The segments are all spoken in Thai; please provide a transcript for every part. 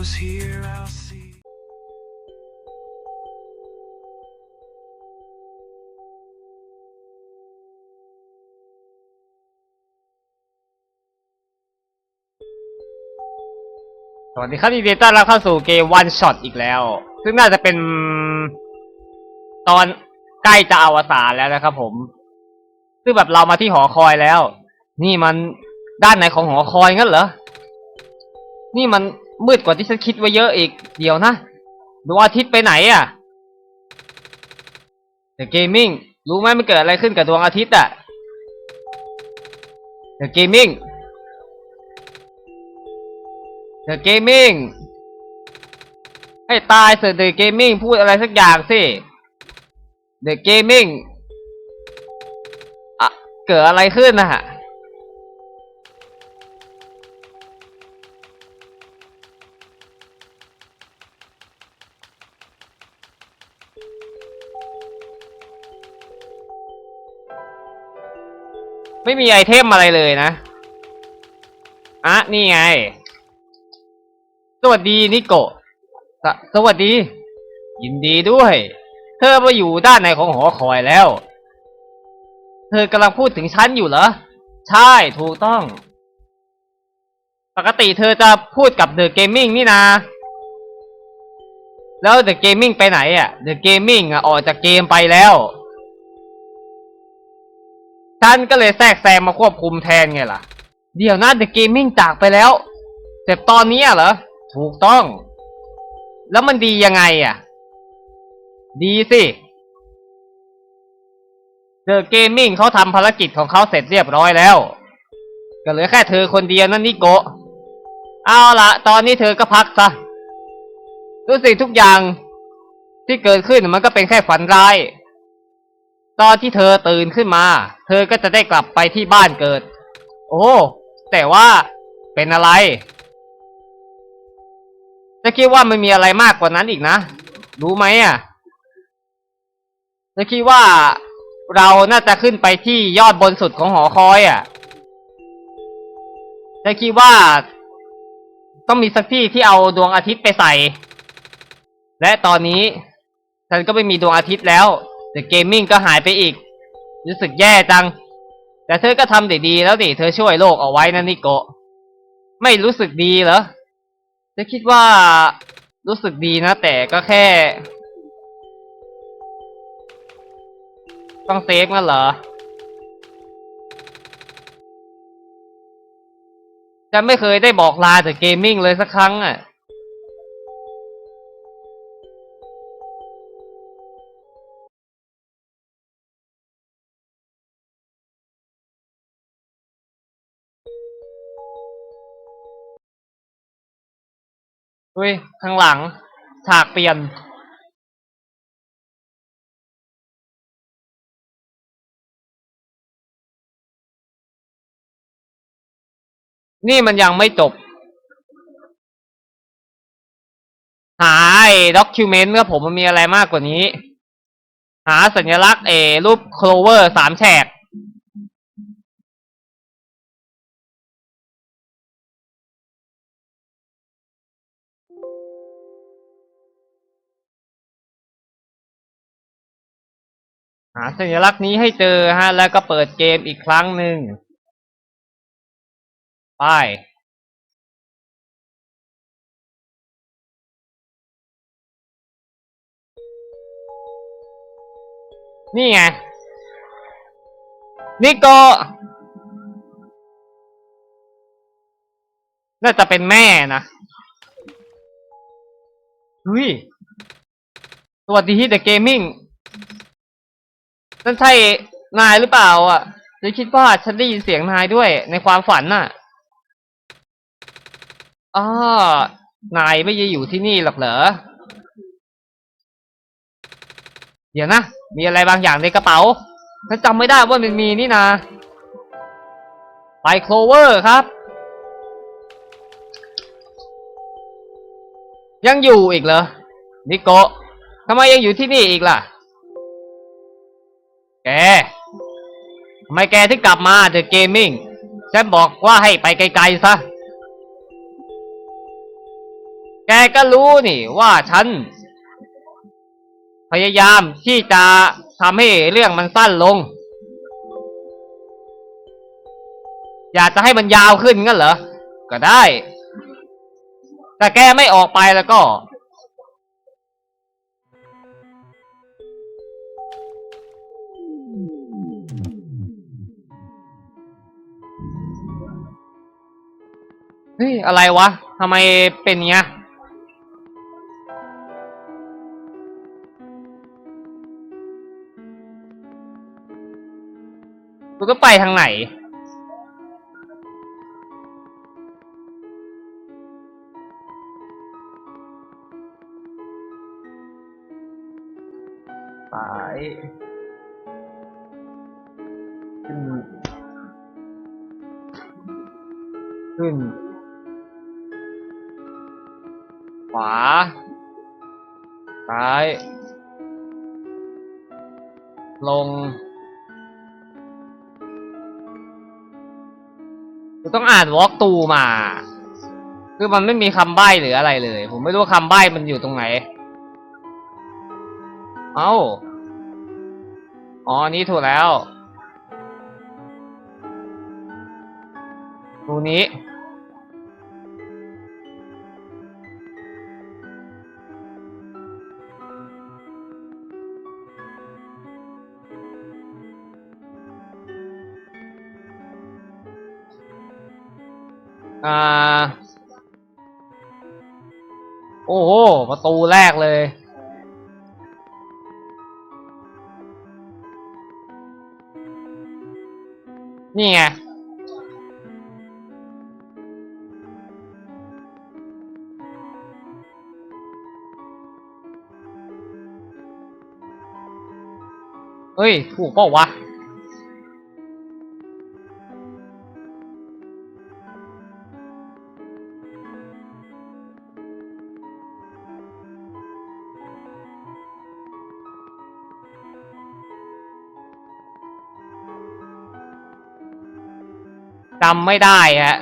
goes here, I'll see. สวัสดีครับยินดีต้อนรับเข้าสู่เกม One Shot อีกแล้ว ซึ่งน่าจะเป็นตอนใกล้จะอวสานแล้วนะครับผม ซึ่งแบบเรามาที่หอคอยแล้ว นี่มันด้านไหนของหอคอยงั้นเหรอ นี่มัน มืดกว่าที่ฉันคิดไว้เยอะอีก เดี๋ยวนะดวงอาทิตย์ไปไหนอะแต่เกมมิ่งรู้ไหมมันเกิดอะไรขึ้นกับดวงอาทิตย์อะแต่เกมมิ่ง The Gaming ให้ตายเถอะ The Gaming พูดอะไรสักอย่างสิ The Gaming อะเกิดอะไรขึ้นนะฮะ ไม่มีไอเทมอะไรเลยนะ อะ นี่ไง สวัสดีนิโกะสสวัสดี ยินดีด้วย เธอมาอยู่ด้านในของหอคอยแล้ว เธอกำลังพูดถึงฉันอยู่เหรอ ใช่ ถูกต้อง ปกติเธอจะพูดกับเดอะเกมมิ่งนี่นาแล้วเดอะเกมมิ่งไปไหนอะ เดอะเกมมิ่งอะ ออกจากเกมไปแล้ว ฉันก็เลยแทรกแซงมาควบคุมแทนไงล่ะ เดี๋ยวนะเดอะเกมมิ่งจากไปแล้วแต่ตอนนี้เหรอ ถูกต้อง แล้วมันดียังไงอะ ดีสิเดอะเกมมิ่งเขาทำภารกิจของเขาเสร็จเรียบร้อยแล้ว ก็เหลือแค่เธอคนเดียวนั่นนิโกะเอาละตอนนี้เธอก็พักซะทุกสิ่งทุกอย่างที่เกิดขึ้นมันก็เป็นแค่ฝันร้าย ตอนที่เธอตื่นขึ้นมา เธอก็จะได้กลับไปที่บ้านเกิด โอ้ แต่ว่าเป็นอะไรจะคิดว่ามันมีอะไรมากกว่านั้นอีกนะ รู้ไหมอะจะคิดว่าเราน่าจะขึ้นไปที่ยอดบนสุดของหอคอยอะจะคิดว่าต้องมีสักที่ที่เอาดวงอาทิตย์ไปใส่ และตอนนี้ฉันก็ไม่มีดวงอาทิตย์แล้ว แต่เกมมิ่งก็หายไปอีก รู้สึกแย่จัง แต่เธอก็ทำได้ดีแล้วดิเธอช่วยโลกเอาไว้นะนิโกะไม่รู้สึกดีเหรอจะคิดว่ารู้สึกดีนะ แต่ก็แค่ ต้องเซฟงั้นเหรอจะไม่เคยได้บอกลาจากเกมมิ่งเลยสักครั้งอะ อุ้ยข้างหลัง ฉากเปลี่ยนนี่มันยังไม่จบ หาไอ้ด็อกิวเมนต์ครับผมมันมีอะไรมากกว่านี้ หาสัญลักษณ์เออรูปโคลเวอร์สามแฉก หาสัญลักษณ์นี้ให้เจอฮะ แล้วก็เปิดเกมอีกครั้งหนึ่งไปนี่ไง นี่ก็ น่าจะเป็นแม่นะเฮ้ยสวัสดีที่เดอะเกมมิ่ง นั่นใช่นายหรือเปล่า อะฉันคิดว่าฉันได้ยินเสียงนายด้วย ในความฝันน่ะอ้านายไม่ได้อยู่ที่นี่หรอกเหรอ เดี๋ยวนะ มีอะไรบางอย่างในกระเป๋า ฉันจำไม่ได้ว่ามันมีนี่นาไปโคลเวอร์ครับ ยังอยู่อีกเหรอ นิโกะทำไมยังอยู่ที่นี่อีกล่ะ แกทำไมแกถึงกลับมาเดอะเกมมิ่งฉันบอกว่าให้ไปไกลๆซะ แกก็รู้นี่ว่าฉัน พยายามที่จะทำให้เรื่องมันสั้นลง อยากจะให้มันยาวขึ้นงั้นเหรอ ก็ได้ แต่แกไม่ออกไปแล้วก็ เฮ้ย อะไรวะทำไมเป็นเงี้ยกูต้องไปทางไหนสายขึ้น ขึ้นา ซ้าย ลงต้องอ่านวอล์กตูมา คือมันไม่มีคำใบ้หรืออะไรเลย ผมไม่รู้ว่าคำใบ้มันอยู่ตรงไหน เอ้า อ๋ออันนี้ถูกแล้วตูนี้ อ้โห ประตูแรกเลย นี่ไง เฮ้ย ถูกเปล่าวะำไม่ได้ฮะ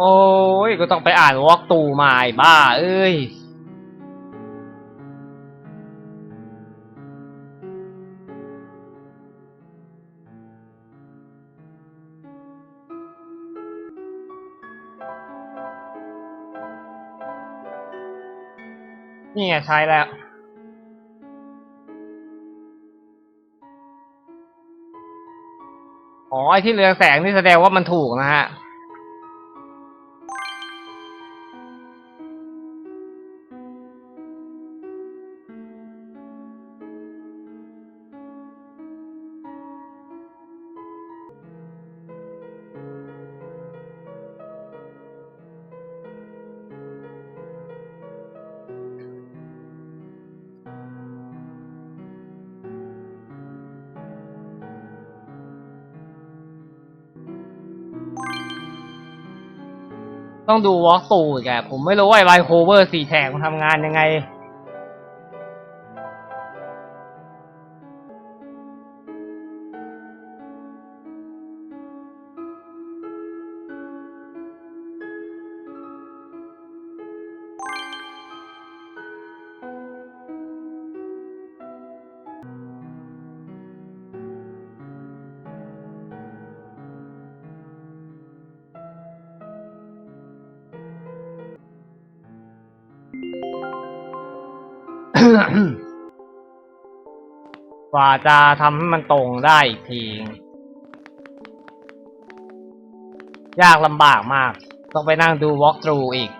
โอ้ยก็ต้องไปอ่านวอล์กตูมาไอ้บ้า เอ้ย นี่ไงใช้แล้ว อ๋อไอที่เรืองแสงนี่แสดงว่ามันถูกนะฮะ ต้องดูวอล์กตูอีกแกผมไม่รู้ว่าไวโคเวอร์สี่แฉกมันทำงานยังไง กว่าจะทำให้มันตรงได้อีกที ยากลำบากมาก ต้องไปนั่งดู walk through อีก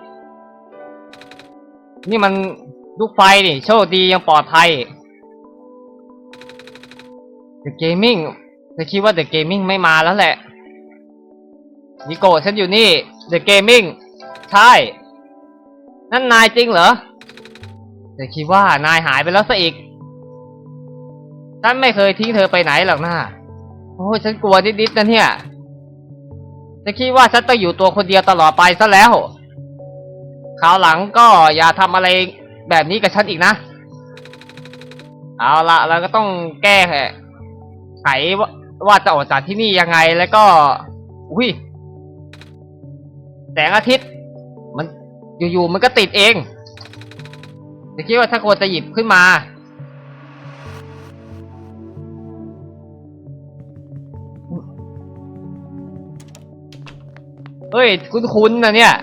นี่มันลูกไฟนี่ โชคดียังปลอดภัย The Gaming จะคิดว่า The Gaming ไม่มาแล้วแหละนิโกฉันอยู่นี่ The Gaming ใช่ นั่นนายจริงเหรอแต่คิดว่านายหายไปแล้วซะอีก ฉันไม่เคยทิ้งเธอไปไหนหรอกนะโอ้ยฉันกลัวนิดๆนะเนี่ยจะคิดว่าฉันต้องอยู่ตัวคนเดียวตลอดไปซะแล้วคราวหลังก็อย่าทำอะไรแบบนี้กับฉันอีกนะ เอาละเราก็ต้องแก้ไขว่าว่าจะออกจากที่นี่ยังไงแล้วก็ อุ้ยแสงอาทิตย์ มันอยู่ๆมันก็ติดเองจะคิดว่าถ้าควรจะหยิบขึ้นมา เฮ้ย คุ้นๆนะเนี่ย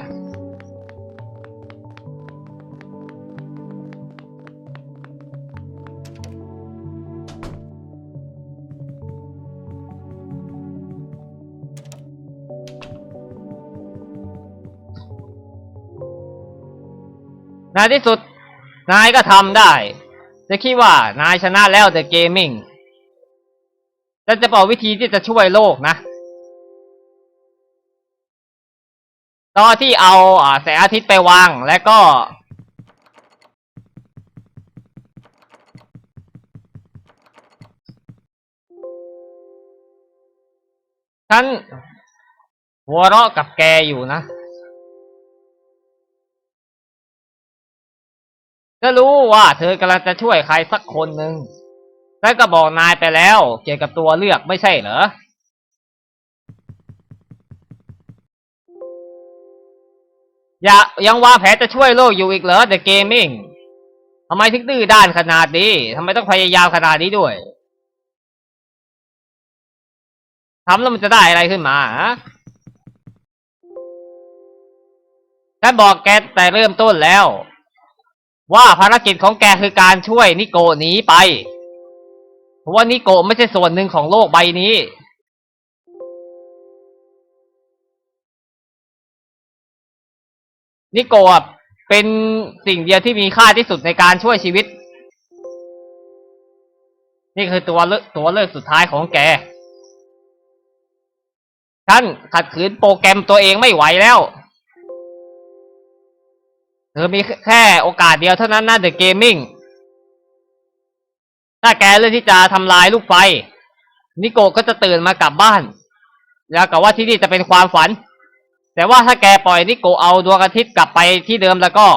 ในที่สุด นายก็ทำได้ จะคิดว่านายชนะแล้วแต่เกมมิ่งแต่จะบอกวิธีที่จะช่วยโลกนะ ตอนที่เอาแสงอาทิตย์ไปวางแล้วก็ ฉันหัวเราะกับแกอยู่นะก็รู้ว่าเธอกำลังจะช่วยใครสักคนหนึ่งแล้วก็บอกนายไปแล้ว เกี่ยวกับตัวเลือกไม่ใช่เหรอ อย่ายังวางแผนจะช่วยโลกอยู่อีกเหรอ The Gaming ทำไมถึงดื้อด้านขนาดนี้ทำไมต้องพยายามขนาดนี้ด้วยทำแล้วมันจะได้อะไรขึ้นมาฮะฉันบอกแกแต่เริ่มต้นแล้ว ว่าภารกิจของแกคือการช่วยนิโกหนีไป เพราะว่านิโกไม่ใช่ส่วนหนึ่งของโลกใบนี้ นิโกะเป็นสิ่งเดียวที่มีค่าที่สุดในการช่วยชีวิต นี่คือตัวเลือกตัวเลือกสุดท้ายของแก ท่านขัดขืนโปรแกรมตัวเองไม่ไหวแล้วเธอมีแค่โอกาสเดียวเท่านั้นนะเดอะเกมมิ่งถ้าแกเลือกที่จะทำลายลูกไฟ นิโกะก็จะตื่นมากลับบ้าน แล้วกับว่าที่นี่จะเป็นความฝัน แต่ว่าถ้าแกปล่อยนิโกเอาดวงอาทิตย์กลับไปที่เดิมแล้วก็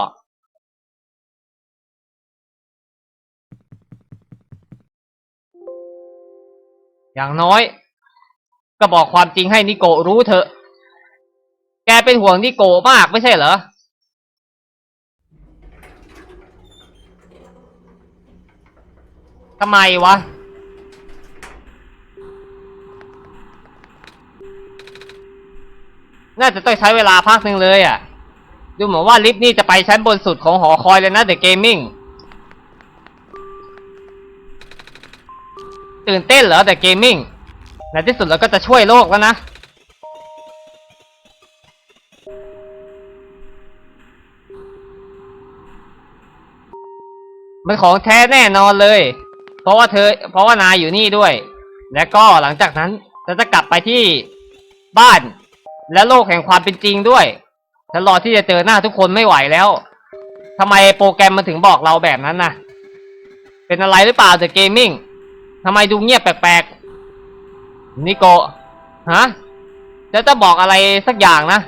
อย่างน้อย ก็บอกความจริงให้นิโกรู้เถอะ แกเป็นห่วงนิโกมากไม่ใช่เหรอทำไมวะ น่าจะต้องใช้เวลาพักหนึ่งเลยอะ ดูเหมือนว่าลิฟต์นี่จะไปชั้นบนสุดของหอคอยเลยนะเดอะเกมมิ่งตื่นเต้นเหรอเดอะเกมมิ่งในที่สุดเราก็จะช่วยโลกแล้วนะ มันของแท้แน่นอนเลย เพราะว่าเธอ เพราะว่านายอยู่นี่ด้วย และก็หลังจากนั้นเราจะกลับไปที่บ้าน และโลกแห่งความเป็นจริงด้วยฉันรอที่จะเจอหน้าทุกคนไม่ไหวแล้วทำไมโปรแกรมมันถึงบอกเราแบบนั้นนะเป็นอะไรหรือเปล่าเดอะเกมมิ่งทำไมดูเงียบแปลกๆนิโกะฮะจะจะบอกอะไรสักอย่างนะ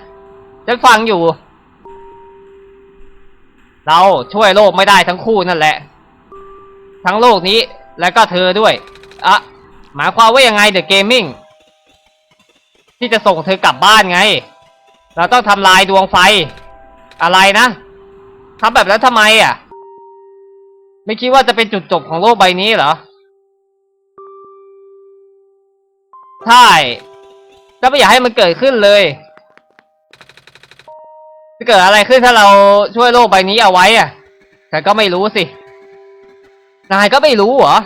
ฉันฟังอยู่ เราช่วยโลกไม่ได้ทั้งคู่นั่นแหละ ทั้งโลกนี้และก็เธอด้วยอะหมายความว่ายังไงเดอะเกมมิ่ง ที่จะส่งเธอกลับบ้านไง เราต้องทำลายดวงไฟ อะไรนะทำแบบนั้นทำไมอะ ไม่คิดว่าจะเป็นจุดจบของโลกใบนี้เหรอ ใช่จะไม่อยากให้มันเกิดขึ้นเลย จะเกิดอะไรขึ้นถ้าเราช่วยโลกใบนี้เอาไว้อะ แต่ก็ไม่รู้สิ นายก็ไม่รู้เหรอ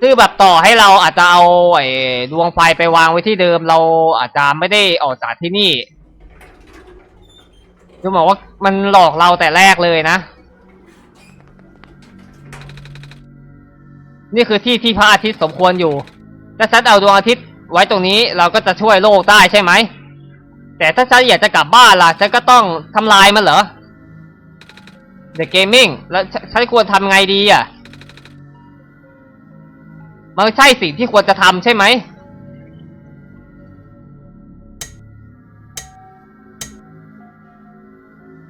คือแบบต่อให้เราอาจจะเอาไอ้ดวงไฟไปวางไว้ที่เดิมเราอาจจะไม่ได้ออกจากที่นี่คือบอกว่ามันหลอกเราแต่แรกเลยนะ นี่คือที่ที่พระอาทิตย์สมควรอยู่ถ้าฉันเอาดวงอาทิตย์ไว้ตรงนี้เราก็จะช่วยโลกได้ใช่ไหม แต่ถ้าฉันอยากจะกลับบ้านล่ะฉันก็ต้องทำลายมันเหรอ The Gaming แล้วฉฉันควรทำไงดีอะ มันใช่สิ่งที่ควรจะทำใช่ไหม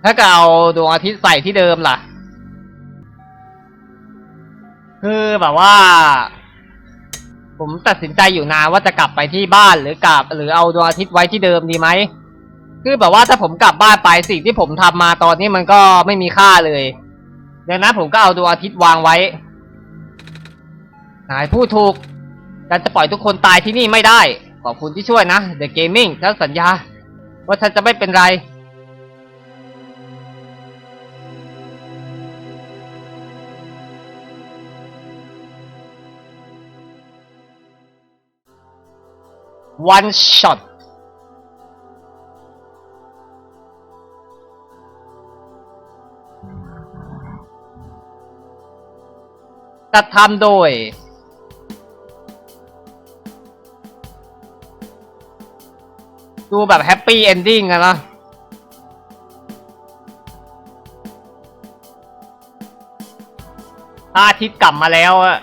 ถ้าก็เอาดวงอาทิตย์ใส่ที่เดิมล่ะ คือแบบว่า ผมตัดสินใจอยู่นานว่าจะกลับไปที่บ้านหรือกลับ หรือเอาดวงอาทิตย์ไว้ที่เดิมดีไหม คือแบบว่าถ้าผมกลับบ้านไปสิ่งที่ผมทำมาตอนนี้มันก็ไม่มีค่าเลยดังนั้นผมก็เอาดวงอาทิตย์วางไว้ นายพูดถูกการจะปล่อยทุกคนตายที่นี่ไม่ได้ ขอบคุณที่ช่วยนะ The Gaming ฉันสัญญา ว่าฉันจะไม่เป็นไร one shot จัดทำโดย ดูแบบแฮปปี้เอนดิ้งกันะพระอาทิตย์กลับมาแล้วอะ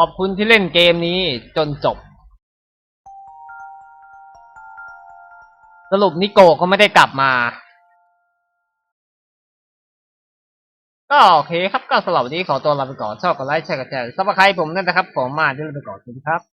ขอบคุณที่เล่นเกมนี้จนจบ สรุปนิโกก็ไม่ได้กลับมา ก็โอเคครับก็สำหรับวันนี้ขอตัวลาไปก่อนชอบกดไลค์แชร์กดแชร์ซับสไครต์ผมนั่นนะครับผมมาที่ลาไปก่อนสวัสดีครับ